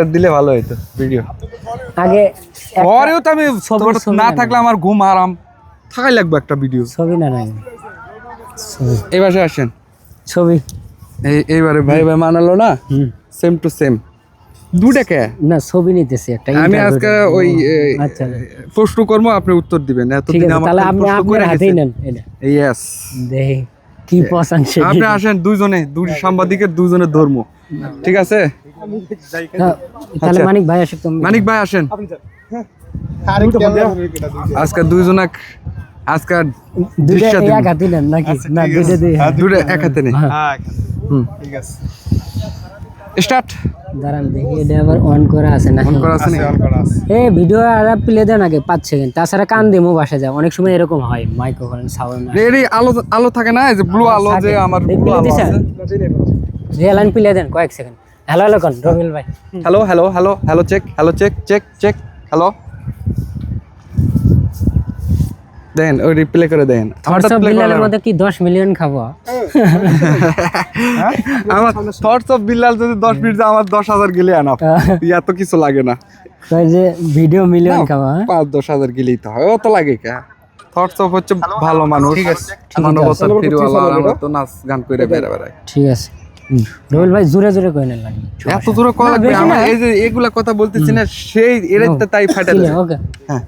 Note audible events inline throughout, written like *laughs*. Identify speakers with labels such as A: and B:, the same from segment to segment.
A: একটা দিলে ভালো হতো ভিডিও।
B: আগে
A: পরেও তো আমি না থাকলে আমার ঘুম আরাম থাকাই লাগবে একটা ভিডিও
B: ছবি না নাই।
A: এই আসেন।
B: ছবি।
A: এই এইবারে ভাই ভাই মানালো না? সেম টু সেম দুটা কে?
B: না ছবি নিতেছি একটা
A: আমি আজকে ওই
B: আচ্ছা।
A: প্রশ্ন কর্ম আপনি উত্তর দিবেন। এতদিন আমার
B: তাহলে আপনি হাতেই নেন এটা
A: ইয়েস
B: দেখি কি পছন্দ? সে
A: আপনি আসেন দুইজনে দুই সাংবাদিকের দুইজনের ধর্ম। ঠিক আছে?
B: হ্যাঁ, তাহলে
A: আচ্ছা।
B: মানিক ভাই আসেন তুমি।
A: মানিক ভাই আসেন। আজকে দুইজনাক আজকে
B: দুইটা
A: দৃশ্য দিন।
B: এক হাতি নেন নাকি? না দুইটা দুই।
A: দুটো এক হাতে নেই।
B: হ্যাঁ,
A: আছে। স্টার্ট।
B: দাঁড়ান দেখি এটা আবার অন করা আছে না
A: ফোন করা আছে নি?
B: এই ভিডিও আর প্লে দেন আগে পাঁচ সেকেন্ড তাছাড়া কান দিমো বাসা যায়। অনেক সময় এরকম হয় মাইক্রোফোন সাউন্ড
A: এরই আলো আলো থাকে না? এই যে ব্লু আলো যে আমার ব্লু আলো আছে।
B: রিয়েল লাইন প্লে দেন কয়েক সেকেন্ড হ্যালো হ্যালো কোন? রবিল ভাই।
A: Hello hello hello hello check hello check check check hello দেন ওই রিপ্লে করে দেন। আমারটা
B: সব বিল্লালের মধ্যে কি দশ মিলিয়ন খাব?
A: আমার থটস অফ বিল্লাল যদি 10 মিনিট আমার 10000 গেলে আনা এত কিছু লাগে না।
B: কয় যে ভিডিও মিলিয়ন খাব হ্যাঁ?
A: পাঁচ দশ হাজার গেলেই তো হয় অত লাগে কে? থটস অফ হচ্ছে ভালো মানুষ। ঠিক আছে। মানবতার ফিরওয়ালা আমরা তো নাচ গান করে বেড়া বেড়াই।
B: ঠিক আছে। রবিল ভাই জোরে জোরে কই লাগে
A: এত দূরে কল লাগবে আমার এই যে এগুলা কথা বলতেছি না সেই এর তাই ফাটা
B: ওকে।
A: হ্যাঁ।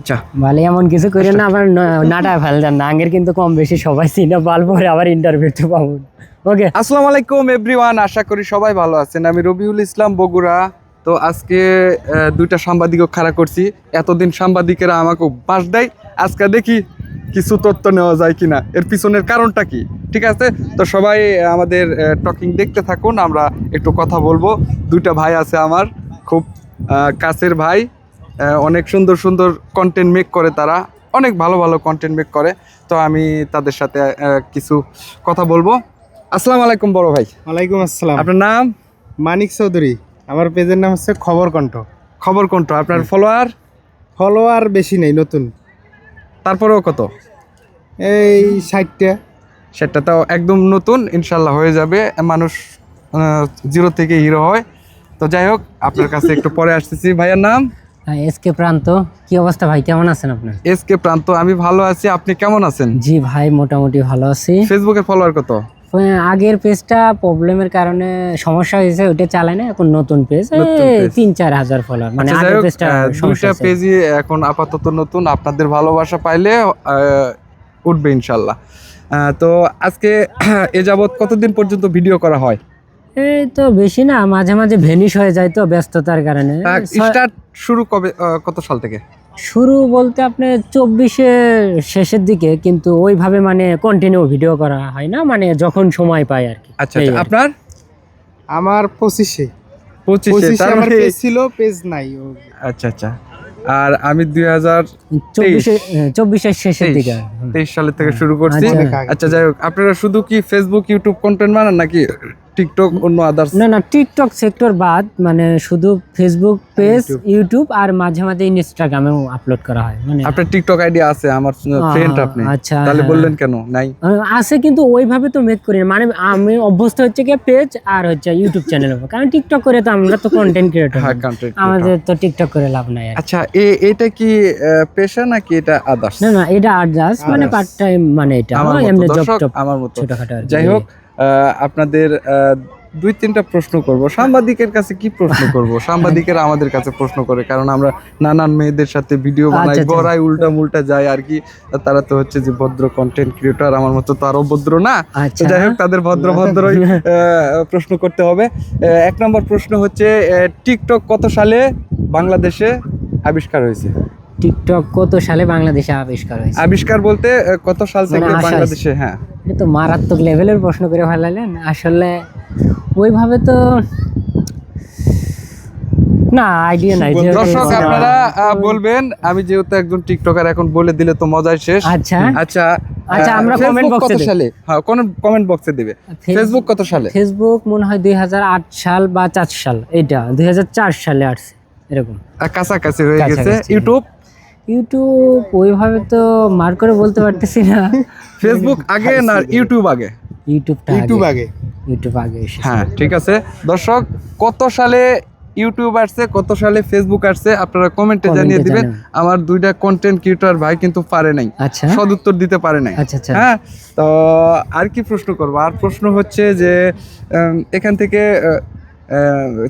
A: আচ্ছা
B: ভালো এমন কিছু করে না আবার ন- নাটা ফেল দেন না। আগের কিন্তু কম বেশি সবাই চিনে পাল পরে আবার ইন্টারভিউতে পাবো। ওকে
A: আসসালামু আলাইকুম এভরিওয়ান আশা করি সবাই ভালো আছেন। আমি রবিউল ইসলাম বগুড়া। তো আজকে দুইটা সাংবাদিকও খাড়া করছি। এতদিন সাংবাদিকেরা আমাকে বাস দেয় আজকে দেখি কিছু তথ্য নেওয়া যায় কিনা। এর পিছনের কারণটা কি? ঠিক আছে? তো সবাই আমাদের টকিং দেখতে থাকুন আমরা একটু কথা বলব। দুইটা ভাই আছে আমার খুব কাছের ভাই। অনেক সুন্দর সুন্দর কন্টেন্ট মেক করে তারা। অনেক ভালো ভালো কন্টেন্ট মেক করে। তো আমি তাদের সাথে কিছু কথা বলব। আসসালামু আলাইকুম বড় ভাই।
C: ওয়ালাইকুম আসসালাম।
A: আপনার নাম?
C: মানিক চৌধুরী। আমার পেজের নাম হচ্ছে খবর কণ্ঠ
A: খবর কণ্ঠ আপনার ফলোয়ার
C: ফলোয়ার বেশি নেই নতুন।
A: তারপরেও কত?
C: এই ষাটটা।
A: সেটা তো একদম নতুন ইনশাল্লাহ হয়ে যাবে। মানুষ জিরো থেকে হিরো হয়। তো যাই হোক আপনার কাছে একটু পরে আসতেছি। ভাইয়ের নাম?
B: এসকে প্রান্ত কি অবস্থা ভাই? কেমন আছেন আপনার?
A: এস কে প্রান্ত আমি ভালো আছি। আপনি কেমন আছেন?
B: জি ভাই মোটামুটি ভালো আছি।
A: ফেসবুকে ফলোয়ার কত?
B: আগের পেজটা প্রবলেমের কারণে সমস্যা হয়েছে ওটা চালায় না এখন নতুন পেজ তিন চার হাজার ফলোয়ার মানে
A: আচ্ছা,
B: আগের পেজটা সমস্যা
A: পেজই এখন আপাতত নতুন আপনাদের ভালোবাসা পাইলে উঠবে ইনশাল্লাহ তো আজকে *clears throat* এ যাবৎ কতদিন পর্যন্ত ভিডিও করা হয়?
B: এই তো বেশি না মাঝে মাঝে ভেনিশ হয়ে যায় তো ব্যস্ততার কারণে।
A: স্টার্ট শুরু কবে কত সাল থেকে?
B: শুরু বলতে আপনি চব্বিশে শেষের দিকে কিন্তু ওইভাবে মানে কন্টিনিউ ভিডিও করা হয় না মানে যখন সময় পাই আর কি।
A: আচ্ছা আচ্ছা। আপনার?
C: আমার পঁচিশে।
A: পঁচিশে
C: আমার
A: মানে-
C: পেজ ছিল পেজ নাই
A: আচ্ছা আচ্ছা। আর আমি দুই হাজার
B: চব্বিশের শেষের দিকে।
A: তেইশ সালের থেকে শুরু করছি।
B: আচ্ছা।
A: আচ্ছা যাই হোক আপনারা শুধু কি ফেসবুক ইউটিউব কন্টেন্ট বানান নাকি টিকটক অন্য আদার্স
B: না না টিকটক সেক্টর বাদ মানে শুধু ফেসবুক পেজ ইউটিউব আর মাঝে মাঝে ইনস্টাগ্রামেও আপলোড করা হয় মানে
A: আপনার টিকটক আইডি আছে আমার ফ্রেন্ড আপনি।
B: আচ্ছা,
A: তাহলে। বললেন কেন? নাই।
B: আছে কিন্তু ওইভাবে তো মেক করি মানে আমি অভ্যস্ত হচ্ছে কি পেজ আর হচ্ছে ইউটিউব চ্যানেল কারণ টিকটক করে তো আমরা তো কন্টেন্ট ক্রিয়েটর
A: হ্যাঁ কন্টেন্ট
B: আমাদের তো টিকটক করে লাভ নাই
A: আচ্ছা এটা কি পেশা নাকি এটা আদার্স
B: না না এটা জাস্ট মানে পার্ট টাইম মানে এটা।
A: আমার মতো।
B: এমনি জব
A: আমার মতো।
B: ছোটখাটো
A: যাই হোক আপনাদের দুই তিনটা প্রশ্ন করব। সাংবাদিকের কাছে কি প্রশ্ন করব? *laughs* সাংবাদিকেরা আমাদের কাছে প্রশ্ন করে কারণ আমরা নানান মেয়েদের সাথে ভিডিও বানাই
B: আচ্ছা, আচ্ছা।
A: গড়াই উল্টা মুল্টা যায় আর কি। তারা তো হচ্ছে যে ভদ্র কন্টেন্ট ক্রিয়েটর আমার মতো তো আরও ভদ্র না।
B: আচ্ছা।
A: যাই হোক তাদের ভদ্র *laughs* ভদ্রই প্রশ্ন করতে হবে। আহ, এক নম্বর প্রশ্ন হচ্ছে টিকটক কত সালে বাংলাদেশে আবিষ্কার হয়েছে?
B: টিকটক কত সালে বাংলাদেশে আবিষ্কার হয়েছে?
A: আবিষ্কার বলতে কত সাল
B: মানে
A: থেকে বাংলাদেশে হ্যাঁ।
B: এটা তো মারাত্মক লেভেলের প্রশ্ন করে ফেলালেন। আসলে ওইভাবে তো না আইডিয়া নাই।
A: দর্শক আপনারা বলবেন আমি যেহেতু একজন টিকটকার এখন বলে দিলে তো মজাই শেষ।
B: আচ্ছা।
A: আচ্ছা
B: আচ্ছা, আমরা কমেন্ট box এ
A: কত সালে? হ্যাঁ কোন কমেন্ট বক্সে দিবে। ফেসবুক কত সালে?
B: ফেসবুক মনে হয় দুই হাজার আট সাল বা চার সাল। এটা দুই হাজার চার সালে আসছে এরকম।
A: কাছাকাছি হয়ে গেছে। ইউটিউব
B: ইউটিউব ওইভাবে তো মার করে বলতে পারতেছি না।
A: ফেসবুক আগে না ইউটিউব আগে?
B: ইউটিউবটা
C: ইউটিউব
B: আগে। ইউটিউব আগে
A: হ্যাঁ ঠিক আছে। দর্শক কত সালে ইউটিউব আসছে কত সালে ফেসবুক আসছে আপনারা কমেন্টে জানিয়ে দিবেন। আমার দুইটা কন্টেন্ট ক্রিয়েটর ভাই কিন্তু পারে নাই।
B: আচ্ছা।
A: সদুত্তর দিতে পারে নাই।
B: আচ্ছা আচ্ছা।
A: হ্যাঁ তো আর কি প্রশ্ন করব? আর প্রশ্ন হচ্ছে যে এখান থেকে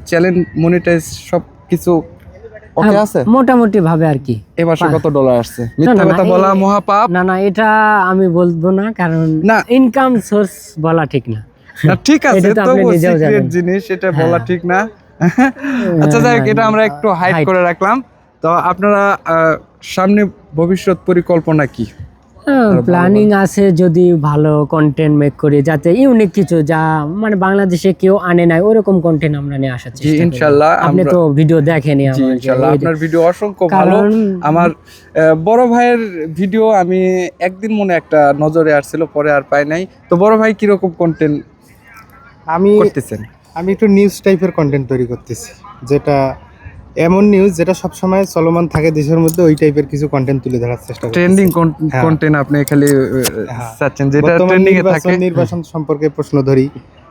A: চ্যালেঞ্জ মনিটাইজ সব কিছু ওকে
B: হ্যাঁ,
A: আছে?
B: মোটামুটি ভাবে আর কি।
A: এ মাসে কত ডলার আসছে? মিথ্যা কথা বলা মহাপাপ।
B: না না এটা আমি বলব না কারণ
A: না।
B: ইনকাম সোর্স বলা ঠিক না।
A: ঠিক আছে
B: তো
A: সিক্রেট জিনিস এটা
B: হ্যাঁ।
A: বলা ঠিক না। আচ্ছা যাই এটা আমরা একটু হাইড করে রাখলাম। তো আপনারা সামনে ভবিষ্যৎ পরিকল্পনা কি?
B: প্ল্যানিং আছে যদি ভালো কন্টেন্ট মেক করি যাতে ইউনিক কিছু যা মানে বাংলাদেশে কেউ আনে নাই ওরকম কন্টেন্ট আমরা নিয়ে আসার চেষ্টা করি।
A: ইনশাল্লাহ
B: আপনি তো ভিডিও দেখেনি
A: ইনশাল্লাহ। আপনার ভিডিও অসংখ্য ভালো। আমার আহ, বড় ভাইয়ের ভিডিও আমি একদিন মনে একটা নজরে আসছিল পরে আর পাই নাই। তো বড় ভাই কীরকম কন্টেন্ট
C: আমি
A: করতেছেন?
C: আমি একটু নিউজ টাইপের কন্টেন্ট তৈরি করতেছি যেটা এমন নিউজ যেটা সবসময় চলমান থাকে দেশের মধ্যে ওই টাইপের কিছু কন্টেন্ট তুলে ধরার চেষ্টা
A: ট্রেন্ডিং
C: হ্যাঁ।
A: কন্টেন্ট আপনি খালি
C: হ্যাঁ।
A: চাচ্ছেন যেটা ট্রেন্ডিং এ থাকে।
C: নির্বাচন সম্পর্কে প্রশ্ন ধরি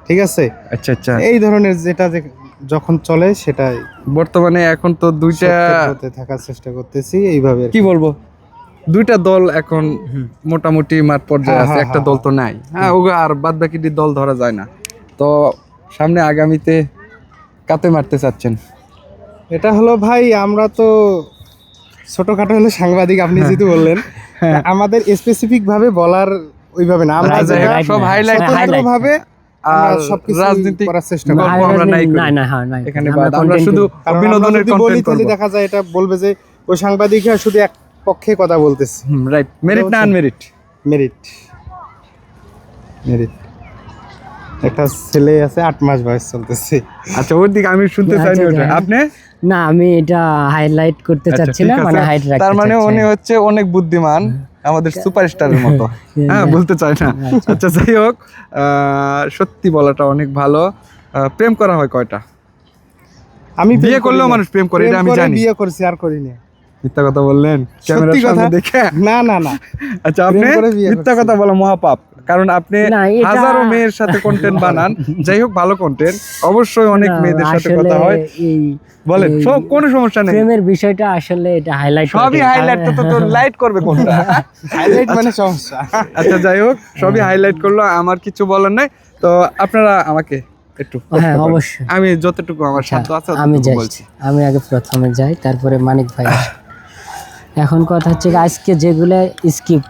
C: ঠিক আছে?
A: আচ্ছা আচ্ছা।
C: এই ধরনের যেটা যে যখন চলে সেটাই।
A: বর্তমানে এখন তো দুইটা
C: থাকার চেষ্টা করতেছি এইভাবে কি।
A: বলব? দুইটা দল এখন মোটামুটি মাঠ পর্যায়ে
C: হ্যাঁ,
A: আছে একটা দল তো নাই। হ্যাঁ ওগো আর বাদ বাকিটি দল ধরা যায় না। তো সামনে আগামীতে কাতে মারতে চাচ্ছেন?
C: এটা হলো ভাই আমরা তো ছোটখাটো হলো সাংবাদিক আপনি যেহেতু বললেন।
A: হ্যাঁ।
C: আমাদের স্পেসিফিক ভাবে বলার ওইভাবে না। আমরা
A: সব
B: হ্যাঁ, highlight।
C: ভাবে
A: রাজনীতি
C: করার চেষ্টা
A: গল্প আমরা নাই
B: রাজনীতি- না না হ্যাঁ
A: এখানে
B: আমরা
A: বাদ। আমরা
B: content
A: শুধু বিনোদনের কন্টেন্ট করব।
C: দেখা যায় এটা বলবে যে ওই সাংবাদিকরা শুধু এক পক্ষে কথা বলতেছে।
A: রাইট মেরিট না আনমেরিট
C: মেরিট মেরিট একটা ছেলে আছে আট মাস বয়স চলতেছে।
A: আচ্ছা ওর দিকে আমি শুনতে
B: আচ্ছা,
A: চাইনি ওটা।
B: আচ্ছা।
A: আপনি?
B: না আমি এটা হাইলাইট করতে
A: আচ্ছা,
B: চাচ্ছি না মানে হাইট রাখতে
A: তার মানে উনি হচ্ছে অনেক বুদ্ধিমান আমাদের সুপারস্টারের মতো। *laughs* হ্যাঁ বলতে চাই না। আচ্ছা। যাই হোক আহ, সত্যি বলাটা অনেক ভালো। প্রেম করা হয় কয়টা?
C: আমি
A: বিয়ে করলেও মানুষ প্রেম করে এটা আমি জানি।
C: বিয়ে করছি আর করিনি
A: মিথ্যা কথা বললেন? ক্যামেরার
C: সত্যি
A: সামনে
C: কথা।
A: দেখে?
C: না না না।
A: আচ্ছা আপনি মিথ্যা কথা বলা মহাপাপ। কারণ আপনি হাজারো মেয়ের সাথে কন্টেন্ট *laughs* বানান। যাই হোক ভালো কন্টেন্ট অবশ্যই অনেক মেয়েদের সাথে কথা হয়। বলেন সব কোনো সমস্যা নেই।
B: প্রেমের বিষয়টা আসলে এটা হাইলাইট
A: সবই হাইলাইট তো তো লাইট করবে কোনটা? *laughs*
C: হাইলাইট মানে সমস্যা।
A: আচ্ছা যাই হোক সবই হাইলাইট করল। আমার কিছু বলার নাই। তো আপনারা আমাকে একটু
B: হ্যাঁ অবশ্যই।
A: আমি যতটুকু আমার সাধ্য আছে
B: আমি যাই
A: বলছি।
B: আমি আগে প্রথমে যাই তারপরে মানিক ভাই। এখন কথা হচ্ছে আজকে যেগুলো স্কিপ